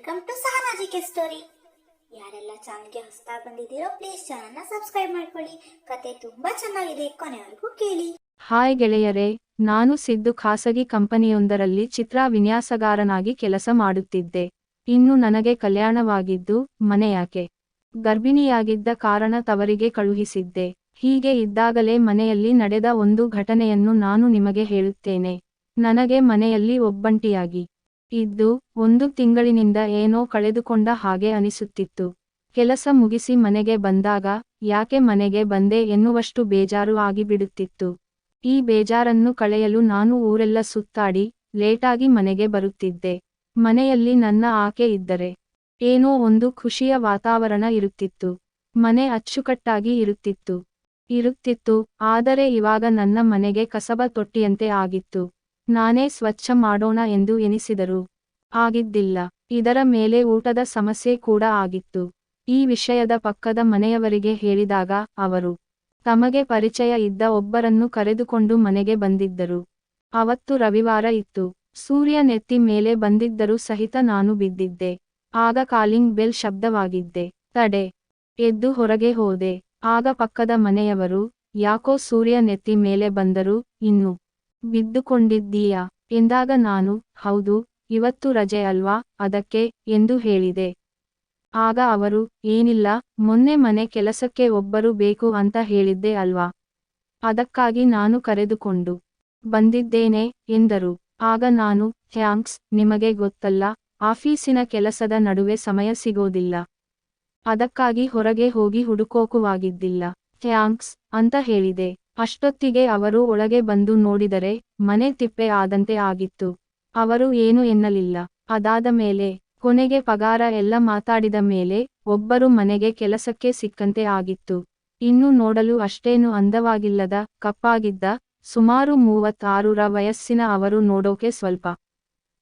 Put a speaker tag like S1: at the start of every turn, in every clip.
S1: Welcome to ಸಹನಾಜಿಕೆ story ಯಾರೆಲ್ಲ ಚಾನಲ್ಗೆ ಹೊಸದಾಗಿ ಬಂದಿದ್ದೀರೋ ಪ್ಲೀಸ್ ಚಾನಲ್ನ ಸಬ್ಸ್ಕ್ರೈಬ್ ಮಾಡ್ಕೊಳ್ಳಿ. ಕತೆ ತುಂಬಾ ಚೆನ್ನಾಗಿದೆ, ಕೊನೆವರೆಗೂ ಕೇಳಿ.
S2: ಹಾಯ್ ಗೆಳೆಯರೇ, ನಾನು ಸಿದ್ದು ಖಾಸಗಿ ಕಂಪನಿಯೊಂದರಲ್ಲಿ ಚಿತ್ರ ವಿನ್ಯಾಸಗಾರನಾಗಿ ಕೆಲಸ ಮಾಡುತ್ತಿದ್ದೆ. ಇನ್ನು ನನಗೆ ಕಲ್ಯಾಣವಾಗಿದ್ದು ಮನೆ ಯಾಕೆ? ಗರ್ಭಿಣಿಯಾಗಿದ್ದ ಕಾರಣ ತವರಿಗೆ ಕಳುಹಿಸಿದ್ದೆ. ಹೀಗೆ ಇದ್ದಾಗಲೇ ಮನೆಯಲ್ಲಿ ನಡೆದ ಒಂದು ಘಟನೆಯನ್ನು ನಾನು ನಿಮಗೆ ಹೇಳುತ್ತೇನೆ. ನನಗೆ ಮನೆಯಲ್ಲಿ ಒಬ್ಬಂಟಿಯಾಗಿ ಇದ್ದು ಒಂದು ತಿಂಗಳಿನಿಂದ ಏನೋ ಕಳೆದುಕೊಂಡ ಹಾಗೆ ಅನಿಸುತ್ತಿತ್ತು. ಕೆಲಸ ಮುಗಿಸಿ ಮನೆಗೆ ಬಂದಾಗ, ಯಾಕೆ ಮನೆಗೆ ಬಂದೆ? ಎನ್ನುವಷ್ಟು ಬೇಜಾರು ಆಗಿಬಿಡುತ್ತಿತ್ತು. ಈ ಬೇಜಾರನ್ನು ಕಳೆಯಲು ನಾನು ಊರೆಲ್ಲ ಸುತ್ತಾಡಿ, ಲೇಟಾಗಿ ಮನೆಗೆ ಬರುತ್ತಿದ್ದೆ. ಮನೆಯಲ್ಲಿ ನನ್ನ ಆಕೆ ಇದ್ದರೆ, ಏನೋ ಒಂದು ಖುಷಿಯ ವಾತಾವರಣ ಇರುತ್ತಿತ್ತು. ಮನೆ ಅಚ್ಚುಕಟ್ಟಾಗಿ ಇರುತ್ತಿತ್ತು. ಇರುತ್ತಿತ್ತು, ಆದರೆ ಇವಾಗ ನನ್ನ ಮನೆಗೆ ಕಸಬ ತೊಟ್ಟಿಯಂತೆ ಆಗಿತ್ತು. ನಾನೇ ಸ್ವಚ್ಛ ಮಾಡೋಣ ಎಂದು ಎನಿಸಿದರು. ಆಗಿದ್ದಿಲ್ಲ. ಇದರ ಮೇಲೆ ಊಟದ ಸಮಸ್ಯೆ ಕೂಡ ಆಗಿತ್ತು. ಈ ವಿಷಯದ ಪಕ್ಕದ ಮನೆಯವರಿಗೆ ಹೇಳಿದಾಗ ಅವರು, ತಮಗೆ ಪರಿಚಯ ಇದ್ದ ಒಬ್ಬರನ್ನು ಕರೆದುಕೊಂಡು ಮನೆಗೆ ಬಂದಿದ್ದರು. ಅವತ್ತು ರವಿವಾರ ಇತ್ತು. ಸೂರ್ಯ ನೆತ್ತಿ ಮೇಲೆ ಬಂದಿದ್ದರೂ ಸಹಿತ ನಾನು ಬಿದ್ದಿದ್ದೆ. ಆಗ ಕಾಲಿಂಗ್ ಬೆಲ್ ಶಬ್ದವಾಗಿದ್ದೆ. ತಡೆ. ಎದ್ದು ಹೊರಗೆ ಹೋದೆ. ಆಗ ಪಕ್ಕದ ಮನೆಯವರು, ಯಾಕೋ ಸೂರ್ಯ ನೆತ್ತಿ ಮೇಲೆ ಬಂದರು, ಇನ್ನು ಬಿದ್ದುಕೊಂಡಿದ್ದೀಯಾ? ಎಂದಾಗ ನಾನು, ಹೌದು, ಇವತ್ತು ರಜೆ ಅಲ್ವಾ? ಅದಕ್ಕೆ, ಎಂದು ಹೇಳಿದೆ. ಆಗ ಅವರು, ಏನಿಲ್ಲ, ಮೊನ್ನೆ ಮನೆ ಕೆಲಸಕ್ಕೆ ಒಬ್ಬರು ಬೇಕು ಅಂತ ಹೇಳಿದ್ದೆ ಅಲ್ವಾ? ಅದಕ್ಕಾಗಿ ನಾನು ಕರೆದುಕೊಂಡು ಬಂದಿದ್ದೇನೆ, ಎಂದರು. ಆಗ ನಾನು, ಥ್ಯಾಂಕ್ಸ್, ನಿಮಗೆ ಗೊತ್ತಲ್ಲ, ಆಫೀಸಿನ ಕೆಲಸದ ನಡುವೆ ಸಮಯ ಸಿಗೋದಿಲ್ಲ. ಅದಕ್ಕಾಗಿ ಹೊರಗೆ ಹೋಗಿ ಹುಡುಕೋಕುವಾಗಿದ್ದಿಲ್ಲ. ಥ್ಯಾಂಕ್ಸ್, ಅಂತ ಹೇಳಿದೆ. ಅಷ್ಟೊತ್ತಿಗೆ ಅವರು ಒಳಗೆ ಬಂದು ನೋಡಿದರೆ ಮನೆ ತಿಪ್ಪೆ ಆದಂತೆ ಆಗಿತ್ತು. ಅವರು ಏನು ಎನ್ನಲಿಲ್ಲ. ಅದಾದ ಮೇಲೆ ಕೊನೆಗೆ ಪಗಾರ ಎಲ್ಲ ಮಾತಾಡಿದ ಮೇಲೆ ಒಬ್ಬರು ಮನೆಗೆ ಕೆಲಸಕ್ಕೆ ಸಿಕ್ಕಂತೆ ಆಗಿತ್ತು. ಇನ್ನು ನೋಡಲು ಅಷ್ಟೇನು ಅಂದವಾಗಿಲ್ಲದ ಕಪ್ಪಾಗಿದ್ದ ಸುಮಾರು ಮೂವತ್ತಾರರ ವಯಸ್ಸಿನ ಅವರು ನೋಡೋಕೆ ಸ್ವಲ್ಪ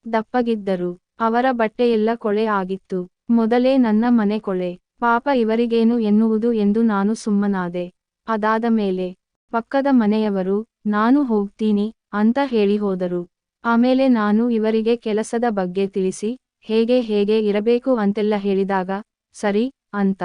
S2: ದಪ್ಪಗಿದ್ದರು. ಅವರ ಬಟ್ಟೆಯೆಲ್ಲ ಕೊಳೆ ಆಗಿತ್ತು. ಮೊದಲೇ ನನ್ನ ಮನೆ ಕೊಳೆ. ಪಾಪ ಇವರಿಗೇನು ಎನ್ನುವುದು ಎಂದು ನಾನು ಸುಮ್ಮನಾದೆ. ಅದಾದ ಮೇಲೆ ಪಕ್ಕದ ಮನೆಯವರು, ನಾನು ಹೋಗ್ತೀನಿ ಅಂತ ಹೇಳಿ ಹೋದರು. ಆಮೇಲೆ ನಾನು ಇವರಿಗೆ ಕೆಲಸದ ಬಗ್ಗೆ ತಿಳಿಸಿ, ಹೇಗೆ ಹೇಗೆ ಇರಬೇಕು ಅಂತೆಲ್ಲ ಹೇಳಿದಾಗ, ಸರಿ ಅಂತ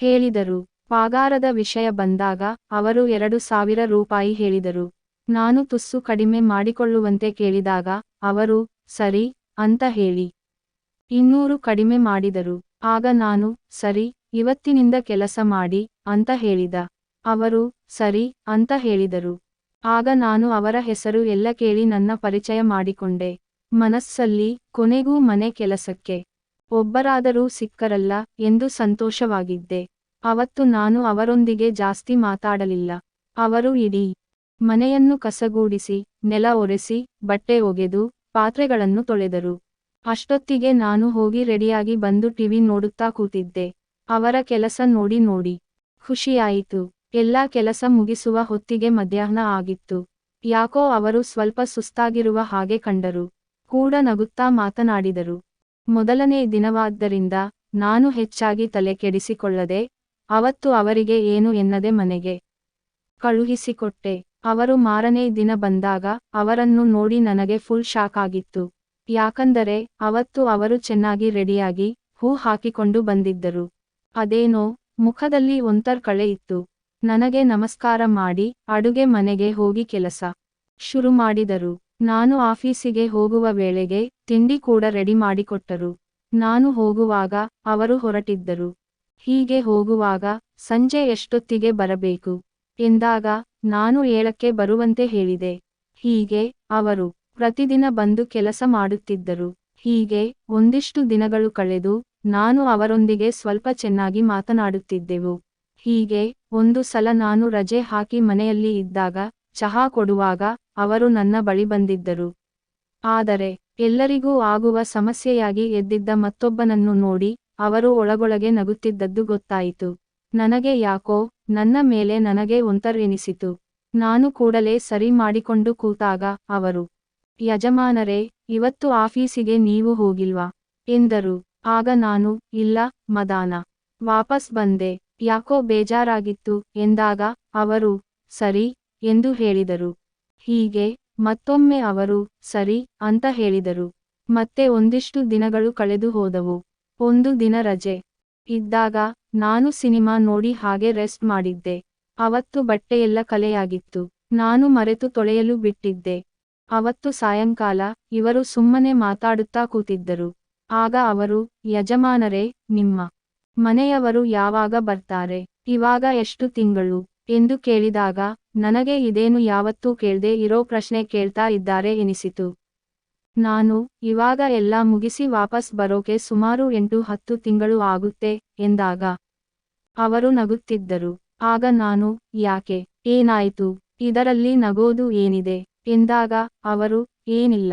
S2: ಹೇಳಿದರು. ಪಾಗಾರದ ವಿಷಯ ಬಂದಾಗ, ಅವರು ಎರಡು ಸಾವಿರ ರೂಪಾಯಿ ಹೇಳಿದರು. ನಾನು ತುಸ್ಸು ಕಡಿಮೆ ಮಾಡಿಕೊಳ್ಳುವಂತೆ ಕೇಳಿದಾಗ, ಅವರು, ಸರಿ ಅಂತ ಹೇಳಿ. ಇನ್ನೂರು ಕಡಿಮೆ ಮಾಡಿದರು. ಆಗ ನಾನು, ಸರಿ, ಇವತ್ತಿನಿಂದ ಕೆಲಸ ಮಾಡಿ ಅಂತ ಹೇಳಿದ. ಅವರು, ಸರಿ, ಅಂತ ಹೇಳಿದರು. ಆಗ ನಾನು ಅವರ ಹೆಸರು ಎಲ್ಲ ಕೇಳಿ ನನ್ನ ಪರಿಚಯ ಮಾಡಿಕೊಂಡೆ. ಮನಸ್ಸಲ್ಲಿ, ಕೊನೆಗೂ ಮನೆ ಕೆಲಸಕ್ಕೆ ಒಬ್ಬರಾದರೂ ಸಿಕ್ಕರಲ್ಲ ಎಂದು ಸಂತೋಷವಾಗಿದ್ದೆ. ಅವತ್ತು ನಾನು ಅವರೊಂದಿಗೆ ಜಾಸ್ತಿ ಮಾತಾಡಲಿಲ್ಲ. ಅವರು, ಇಡೀ ಮನೆಯನ್ನು ಕಸಗೂಡಿಸಿ, ನೆಲ ಒರೆಸಿ, ಬಟ್ಟೆ ಒಗೆದು, ಪಾತ್ರೆಗಳನ್ನು ತೊಳೆದರು. ಅಷ್ಟೊತ್ತಿಗೆ ನಾನು ಹೋಗಿ ರೆಡಿಯಾಗಿ ಬಂದು ಟಿವಿ ನೋಡುತ್ತಾ ಕೂತಿದ್ದೆ. ಅವರ ಕೆಲಸ ನೋಡಿ ನೋಡಿ, ಖುಷಿಯಾಯಿತು. ಎಲ್ಲಾ ಕೆಲಸ ಮುಗಿಸುವ ಹೊತ್ತಿಗೆ ಮಧ್ಯಾಹ್ನ ಆಗಿತ್ತು. ಯಾಕೋ ಅವರು ಸ್ವಲ್ಪ ಸುಸ್ತಾಗಿರುವ ಹಾಗೆ ಕಂಡರು. ಕೂಡ ನಗುತ್ತಾ ಮಾತನಾಡಿದರು. ಮೊದಲನೇ ದಿನವಾದ್ದರಿಂದ ನಾನು ಹೆಚ್ಚಾಗಿ ತಲೆ ಕೆಡಿಸಿಕೊಳ್ಳದೆ, ಅವತ್ತು ಅವರಿಗೆ ಏನು ಎನ್ನದೆ ಮನೆಗೆ ಕಳುಹಿಸಿಕೊಟ್ಟೆ. ಅವರು ಮಾರನೇ ದಿನ ಬಂದಾಗ ಅವರನ್ನು ನೋಡಿ ನನಗೆ ಫುಲ್ ಶಾಕ್ ಆಗಿತ್ತು. ಯಾಕಂದರೆ ಅವತ್ತು ಅವರು ಚೆನ್ನಾಗಿ ರೆಡಿಯಾಗಿ ಹೂ ಹಾಕಿಕೊಂಡು ಬಂದಿದ್ದರು. ಅದೇನೋ ಮುಖದಲ್ಲಿ ಒಂತರ್ ಕಳೆ ಇತ್ತು. ನನಗೆ ನಮಸ್ಕಾರ ಮಾಡಿ, ಅಡುಗೆ ಮನೆಗೆ ಹೋಗಿ ಕೆಲಸ ಶುರು ಮಾಡಿದರು. ನಾನು ಆಫೀಸಿಗೆ ಹೋಗುವ ವೇಳೆಗೆ ತಿಂಡಿ ಕೂಡ ರೆಡಿ ಮಾಡಿಕೊಟ್ಟರು. ನಾನು ಹೋಗುವಾಗ ಅವರು ಹೊರಟಿದ್ದರು. ಹೀಗೆ ಹೋಗುವಾಗ ಸಂಜೆ ಎಷ್ಟೊತ್ತಿಗೆ ಬರಬೇಕು? ಎಂದಾಗ ನಾನು ಏಳಕ್ಕೆ ಬರುವಂತೆ ಹೇಳಿದೆ. ಹೀಗೆ ಅವರು ಪ್ರತಿದಿನ ಬಂದು ಕೆಲಸ ಮಾಡುತ್ತಿದ್ದರು. ಹೀಗೆ ಒಂದಿಷ್ಟು ದಿನಗಳು ಕಳೆದು ನಾನು ಅವರೊಂದಿಗೆ ಸ್ವಲ್ಪ ಚೆನ್ನಾಗಿ ಮಾತನಾಡುತ್ತಿದ್ದೆವು. ಹೀಗೆ ಒಂದು ಸಲ ನಾನು ರಜೆ ಹಾಕಿ ಮನೆಯಲ್ಲಿ ಇದ್ದಾಗ ಚಹಾ ಕೊಡುವಾಗ ಅವರು ನನ್ನ ಬಳಿ ಬಂದಿದ್ದರು. ಆದರೆ ಎಲ್ಲರಿಗೂ ಆಗುವ ಸಮಸ್ಯೆಯಾಗಿ ಎದ್ದಿದ್ದ ಮತ್ತೊಬ್ಬನನ್ನು ನೋಡಿ ಅವರು ಒಳಗೊಳಗೆ ನಗುತ್ತಿದ್ದದ್ದು ಗೊತ್ತಾಯಿತು. ನನಗೆ ಯಾಕೋ ನನ್ನ ಮೇಲೆ ನನಗೆ ಒಂತರೆನಿಸಿತು ನಾನು ಕೂಡಲೇ ಸರಿ ಮಾಡಿಕೊಂಡು ಕೂತಾಗ ಅವರು, ಯಜಮಾನರೇ, ಇವತ್ತು ಆಫೀಸಿಗೆ ನೀವು ಹೋಗಿಲ್ವಾ? ಎಂದರು. ಆಗ ನಾನು, ಇಲ್ಲ, ಮದಾನ, ವಾಪಸ್ ಬಂದೆ. ಯಾಕೋ ಬೇಜಾರಾಗಿತ್ತು ಎಂದಾಗ ಅವರು, ಸರಿ ಎಂದು ಹೇಳಿದರು. ಹೀಗೆ ಮತ್ತೊಮ್ಮೆ ಅವರು, ಸರಿ ಅಂತ ಹೇಳಿದರು. ಮತ್ತೆ ಒಂದಿಷ್ಟು ದಿನಗಳು ಕಳೆದು ಹೋದವು. ಒಂದು ದಿನ ರಜೆ. ಇದ್ದಾಗ ನಾನು ಸಿನಿಮಾ ನೋಡಿ ಹಾಗೆ ರೆಸ್ಟ್ ಮಾಡಿದ್ದೆ. ಅವತ್ತು ಬಟ್ಟೆಯೆಲ್ಲ ಕಲೆಯಾಗಿತ್ತು. ನಾನು ಮರೆತು ತೊಳೆಯಲು ಬಿಟ್ಟಿದ್ದೆ. ಅವತ್ತು ಸಾಯಂಕಾಲ ಇವರು ಸುಮ್ಮನೆ ಮಾತಾಡುತ್ತಾ ಕೂತಿದ್ದರು. ಆಗ ಅವರು, ಯಜಮಾನರೇ, ನಿಮ್ಮ ಮನೆಯವರು ಯಾವಾಗ ಬರ್ತಾರೆ? ಇವಾಗ ಎಷ್ಟು ತಿಂಗಳು? ಎಂದು ಕೇಳಿದಾಗ, ನನಗೆ ಇದೇನು ಯಾವತ್ತೂ ಕೇಳ್ದೆ ಇರೋ ಪ್ರಶ್ನೆ ಕೇಳ್ತಾ ಇದ್ದಾರೆ ಎನಿಸಿತು. ನಾನು ಇವಾಗ ಎಲ್ಲ ಮುಗಿಸಿ ವಾಪಸ್ ಬರೋಕೆ ಸುಮಾರು ಎಂಟು ಹತ್ತು ತಿಂಗಳು ಆಗುತ್ತೆ, ಎಂದಾಗ. ಅವರು ನಗುತ್ತಿದ್ದರು. ಆಗ ನಾನು, ಯಾಕೆ? ಏನಾಯಿತು? ಇದರಲ್ಲಿ ನಗೋದು ಏನಿದೆ? ಎಂದಾಗ, ಅವರು, ಏನಿಲ್ಲ.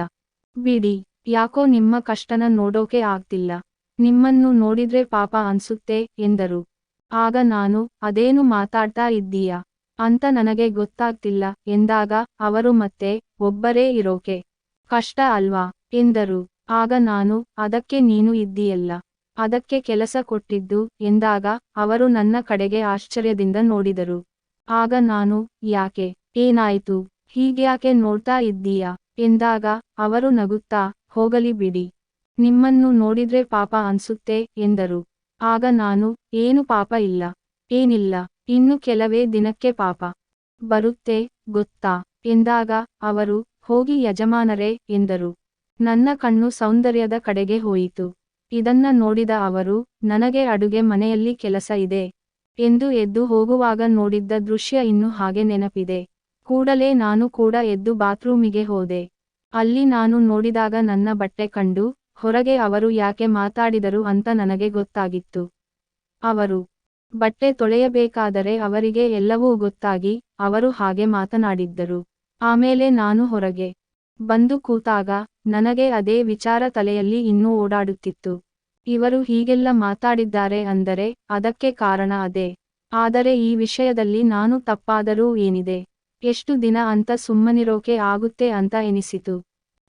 S2: ಬಿಡಿ. ಯಾಕೋ ನಿಮ್ಮ ಕಷ್ಟನ ನೋಡೋಕೆ ಆಗ್ತಿಲ್ಲ. ನಿಮ್ಮನ್ನು ನೋಡಿದ್ರೆ ಪಾಪ ಅನ್ಸುತ್ತೆ, ಎಂದರು. ಆಗ ನಾನು, ಅದೇನು ಮಾತಾಡ್ತಾ ಇದ್ದೀಯ? ಅಂತ ನನಗೆ ಗೊತ್ತಾಗ್ತಿಲ್ಲ, ಎಂದಾಗ, ಅವರು ಮತ್ತೆ, ಒಬ್ಬರೇ ಇರೋಕೆ? ಕಷ್ಟ ಅಲ್ವಾ? ಎಂದರು. ಆಗ ನಾನು, ಅದಕ್ಕೆ ನೀನು ಇದ್ದೀಯಲ್ಲ? ಅದಕ್ಕೆ ಕೆಲಸ ಕೊಟ್ಟಿದ್ದು? ಎಂದಾಗ, ಅವರು ನನ್ನ ಕಡೆಗೆ ಆಶ್ಚರ್ಯದಿಂದ ನೋಡಿದರು. ಆಗ ನಾನು, ಯಾಕೆ? ಏನಾಯಿತು? ಹೀಗ್ಯಾಕೆ ನೋಡ್ತಾ ಇದ್ದೀಯಾ? ಎಂದಾಗ, ಅವರು ನಗುತ್ತಾ, ಹೋಗಲಿ ಬಿಡಿ. ನಿಮ್ಮನ್ನು ನೋಡಿದ್ರೆ ಪಾಪ ಅನ್ಸುತ್ತೆ, ಎಂದರು. ಆಗ ನಾನು, ಏನು ಪಾಪ ಇಲ್ಲ. ಏನಿಲ್ಲ, ಇನ್ನು ಕೆಲವೇ ದಿನಕ್ಕೆ ಪಾಪ ಬರುತ್ತೆ, ಗೊತ್ತಾ, ಎಂದಾಗ ಅವರು, ಹೋಗಿ ಯಜಮಾನರೇ, ಎಂದರು. ನನ್ನ ಕಣ್ಣು ಸೌಂದರ್ಯದ ಕಡೆಗೆ ಹೋಯಿತು. ಇದನ್ನ ನೋಡಿದ ಅವರು, ನನಗೆ ಅಡುಗೆ ಮನೆಯಲ್ಲಿ ಕೆಲಸ ಇದೆ, ಎಂದು ಎದ್ದು ಹೋಗುವಾಗ ನೋಡಿದ್ದ ದೃಶ್ಯ ಇನ್ನು ಹಾಗೆ ನೆನಪಿದೆ. ಕೂಡಲೇ ನಾನು ಕೂಡ ಎದ್ದು ಬಾತ್ರೂಮಿಗೆ ಹೋದೆ. ಅಲ್ಲಿ ನಾನು ನೋಡಿದಾಗ ನನ್ನ ಬಟ್ಟೆ ಕಂಡು ಹೊರಗೆ ಅವರು ಯಾಕೆ ಮಾತಾಡಿದರು ಅಂತ ನನಗೆ ಗೊತ್ತಾಗಿತ್ತು. ಅವರು, ಬಟ್ಟೆ ತೊಳೆಯಬೇಕಾದರೆ ಅವರಿಗೆ ಎಲ್ಲವೂ ಗೊತ್ತಾಗಿ, ಅವರು ಹಾಗೆ ಮಾತನಾಡಿದ್ದರು. ಆಮೇಲೆ ನಾನು ಹೊರಗೆ ಬಂದು ಕೂತಾಗ ನನಗೆ ಅದೇ ವಿಚಾರ ತಲೆಯಲ್ಲಿ ಇನ್ನೂ ಓಡಾಡುತ್ತಿತ್ತು. ಇವರು ಹೀಗೆಲ್ಲ ಮಾತಾಡಿದ್ದಾರೆ ಅಂದರೆ ಅದಕ್ಕೆ ಕಾರಣ ಅದೇ. ಆದರೆ ಈ ವಿಷಯದಲ್ಲಿ ನಾನು ತಪ್ಪಾದರೂ ಏನಿದೆ? ಎಷ್ಟು ದಿನ ಅಂತ ಸುಮ್ಮನಿರೋಕೆ ಆಗುತ್ತೆ ಅಂತ ಎನಿಸಿತು.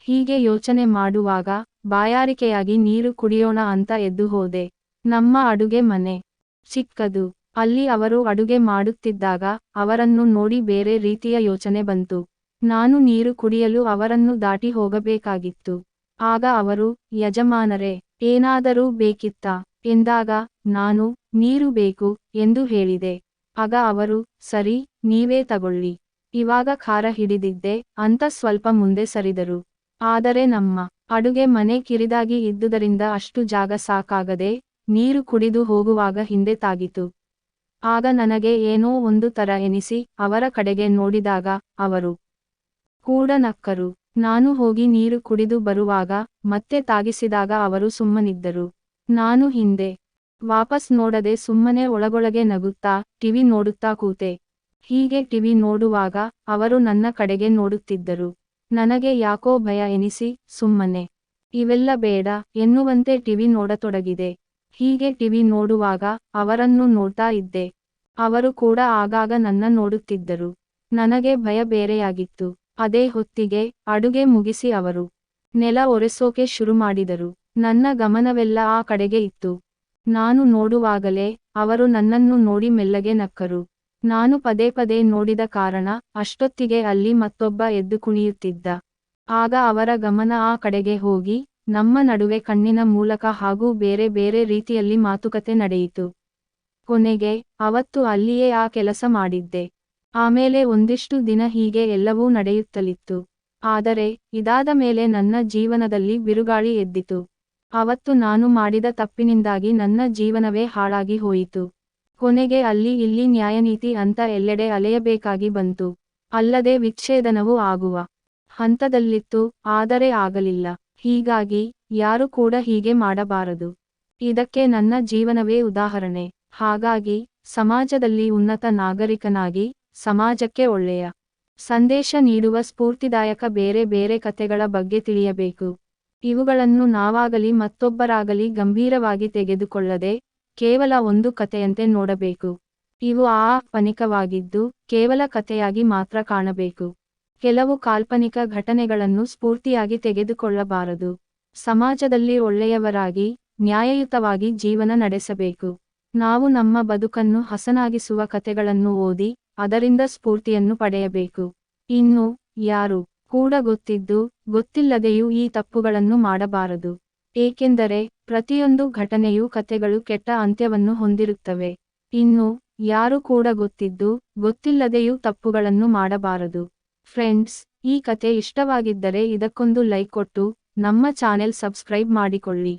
S2: ಹೀಗೆ ಯೋಚನೆ ಮಾಡುವಾಗ, ಬಾಯಾರಿಕೆಯಾಗಿ ನೀರು ಕುಡಿಯೋಣ ಅಂತ ಎದ್ದು ಹೋದೆ. ನಮ್ಮ ಅಡುಗೆ ಮನೆ. ಚಿಕ್ಕದು. ಅಲ್ಲಿ ಅವರು ಅಡುಗೆ ಮಾಡುತ್ತಿದ್ದಾಗ, ಅವರನ್ನು ನೋಡಿ ಬೇರೆ ರೀತಿಯ ಯೋಚನೆ ಬಂತು. ನಾನು ನೀರು ಕುಡಿಯಲು ಅವರನ್ನು ದಾಟಿ ಹೋಗಬೇಕಾಗಿತ್ತು. ಆಗ ಅವರು, ಯಜಮಾನರೇ, ಏನಾದರೂ ಬೇಕಿತ್ತ? ಎಂದಾಗ, ನಾನು, ನೀರು ಬೇಕು, ಎಂದು ಹೇಳಿದೆ. ಆಗ ಅವರು, ಸರಿ, ನೀವೇ ತಗೊಳ್ಳಿ. ಇವಾಗ ಖಾರ ಹಿಡಿದಿದ್ದೆ, ಅಂತ ಸ್ವಲ್ಪ ಮುಂದೆ ಸರಿದರು. ಆದರೆ ನಮ್ಮ ಅಡುಗೆ ಮನೆ ಕಿರಿದಾಗಿ ಇದ್ದುದರಿಂದ ಅಷ್ಟು ಜಾಗ ಸಾಕಾಗದೆ ನೀರು ಕುಡಿದು ಹೋಗುವಾಗ ಹಿಂದೆ ತಾಗಿತು. ಆಗ ನನಗೆ ಏನೋ ಒಂದು ತರ ಎನಿಸಿ ಅವರ ಕಡೆಗೆ ನೋಡಿದಾಗ ಅವರು ಕೂಡ ನಕ್ಕರು. ನಾನು ಹೋಗಿ ನೀರು ಕುಡಿದು ಬರುವಾಗ ಮತ್ತೆ ತಾಗಿಸಿದಾಗ ಅವರು ಸುಮ್ಮನಿದ್ದರು. ನಾನು ಹಿಂದೆ ವಾಪಸ್ ನೋಡದೆ ಸುಮ್ಮನೆ ಒಳಗೊಳಗೆ ನಗುತ್ತಾ ಟಿವಿ ನೋಡುತ್ತಾ ಕೂತೆ. ಹೀಗೆ ಟಿವಿ ನೋಡುವಾಗ ಅವರು ನನ್ನ ಕಡೆಗೆ ನೋಡುತ್ತಿದ್ದರು. ನನಗೆ ಯಾಕೋ ಭಯ ಎನಿಸಿ, ಸುಮ್ಮನೆ. ಇವೆಲ್ಲ ಬೇಡ, ಎನ್ನುವಂತೆ ಟಿವಿ ನೋಡತೊಡಗಿದೆ. ಹೀಗೆ ಟಿವಿ ನೋಡುವಾಗ ಅವರನ್ನು ನೋಡ್ತಾ ಇದ್ದೆ. ಅವರು ಕೂಡ ಆಗಾಗ ನನ್ನ ನೋಡುತ್ತಿದ್ದರು. ನನಗೆ ಭಯ ಬೇರೆಯಾಗಿತ್ತು. ಅದೇ ಹೊತ್ತಿಗೆ ಅಡುಗೆ ಮುಗಿಸಿ ಅವರು ನೆಲ ಒರೆಸೋಕೆ ಶುರು ಮಾಡಿದರು. ನನ್ನ ಗಮನವೆಲ್ಲ ಆ ಕಡೆಗೆ ಇತ್ತು. ನಾನು ನೋಡುವಾಗಲೇ ಅವರು ನನ್ನನ್ನು ನೋಡಿ ಮೆಲ್ಲಗೆ ನಕ್ಕರು. ನಾನು ಪದೇ ಪದೇ ನೋಡಿದ ಕಾರಣ ಅಷ್ಟೊತ್ತಿಗೆ ಅಲ್ಲಿ ಮತ್ತೊಬ್ಬ ಎದ್ದು ಕುಣಿಯುತ್ತಿದ್ದ. ಆಗ ಅವರ ಗಮನ ಆ ಕಡೆಗೆ ಹೋಗಿ, ನಮ್ಮ ನಡುವೆ ಕಣ್ಣಿನ ಮೂಲಕ ಹಾಗೂ ಬೇರೆ ಬೇರೆ ರೀತಿಯಲ್ಲಿ ಮಾತುಕತೆ ನಡೆಯಿತು. ಕೊನೆಗೆ, ಅವತ್ತು ಅಲ್ಲಿಯೇ ಆ ಕೆಲಸ ಮಾಡಿದ್ದೆ. ಆಮೇಲೆ ಒಂದಿಷ್ಟು ದಿನ ಹೀಗೆ ಎಲ್ಲವೂ ನಡೆಯುತ್ತಲಿತ್ತು. ಆದರೆ, ಇದಾದ ಮೇಲೆ ನನ್ನ ಜೀವನದಲ್ಲಿ ಬಿರುಗಾಳಿ ಎದ್ದಿತು. ಅವತ್ತು ನಾನು ಮಾಡಿದ ತಪ್ಪಿನಿಂದಾಗಿ ನನ್ನ ಜೀವನವೇ ಹಾಳಾಗಿ ಹೋಯಿತು. ಕೊನೆಗೆ ಅಲ್ಲಿ ಇಲ್ಲಿ ನ್ಯಾಯನೀತಿ ಅಂತ ಎಲ್ಲೆಡೆ ಅಲೆಯಬೇಕಾಗಿ ಬಂತು. ಅಲ್ಲದೆ ವಿಚ್ಛೇದನವೂ ಆಗುವ ಹಂತದಲ್ಲಿತ್ತು, ಆದರೆ ಆಗಲಿಲ್ಲ. ಹೀಗಾಗಿ ಯಾರು ಕೂಡ ಹೀಗೆ ಮಾಡಬಾರದು. ಇದಕ್ಕೆ ನನ್ನ ಜೀವನವೇ ಉದಾಹರಣೆ. ಹಾಗಾಗಿ ಸಮಾಜದಲ್ಲಿ ಉನ್ನತ ನಾಗರಿಕನಾಗಿ ಸಮಾಜಕ್ಕೆ ಒಳ್ಳೆಯ ಸಂದೇಶ ನೀಡುವ ಸ್ಫೂರ್ತಿದಾಯಕ ಬೇರೆ ಬೇರೆ ಕಥೆಗಳ ಬಗ್ಗೆ ತಿಳಿಯಬೇಕು. ಇವುಗಳನ್ನು ನಾವಾಗಲಿ ಮತ್ತೊಬ್ಬರಾಗಲಿ ಗಂಭೀರವಾಗಿ ತೆಗೆದುಕೊಳ್ಳದೆ ಕೇವಲ ಒಂದು ಕಥೆಯಂತೆ ನೋಡಬೇಕು. ಇವು ಪನಿಕವಾಗಿದ್ದು ಕೇವಲ ಕಥೆಯಾಗಿ ಮಾತ್ರ ಕಾಣಬೇಕು. ಕೆಲವು ಕಾಲ್ಪನಿಕ ಘಟನೆಗಳನ್ನು ಸ್ಫೂರ್ತಿಯಾಗಿ ತೆಗೆದುಕೊಳ್ಳಬಾರದು. ಸಮಾಜದಲ್ಲಿ ಒಳ್ಳೆಯವರಾಗಿ, ನ್ಯಾಯಯುತವಾಗಿ ಜೀವನ ನಡೆಸಬೇಕು. ನಾವು ನಮ್ಮ ಬದುಕನ್ನು ಹಸನಾಗಿಸುವ ಕಥೆಗಳನ್ನು ಓದಿ, ಅದರಿಂದ ಸ್ಫೂರ್ತಿಯನ್ನು ಪಡೆಯಬೇಕು. ಇನ್ನು, ಯಾರು? ಕೂಡ ಗೊತ್ತಿದ್ದು, ಗೊತ್ತಿಲ್ಲದೆಯೂ ಈ ತಪ್ಪುಗಳನ್ನು ಮಾಡಬಾರದು. ಏಕೆಂದರೆ ಪ್ರತಿಯೊಂದು ಘಟನೆಯೂ ಕತೆಗಳು ಕೆಟ್ಟ ಅಂತ್ಯವನ್ನು ಹೊಂದಿರುತ್ತವೆ. ಇನ್ನು, ಯಾರು ಕೂಡ ಗೊತ್ತಿದ್ದು, ಗೊತ್ತಿಲ್ಲದೆಯೂ ತಪ್ಪುಗಳನ್ನು ಮಾಡಬಾರದು. ಫ್ರೆಂಡ್ಸ್, ಈ ಕತೆ ಇಷ್ಟವಾಗಿದ್ದರೆ ಇದಕ್ಕೊಂದು ಲೈಕ್ ಕೊಟ್ಟು, ನಮ್ಮ ಚಾನೆಲ್ ಸಬ್ಸ್ಕ್ರೈಬ್ ಮಾಡಿಕೊಳ್ಳಿ.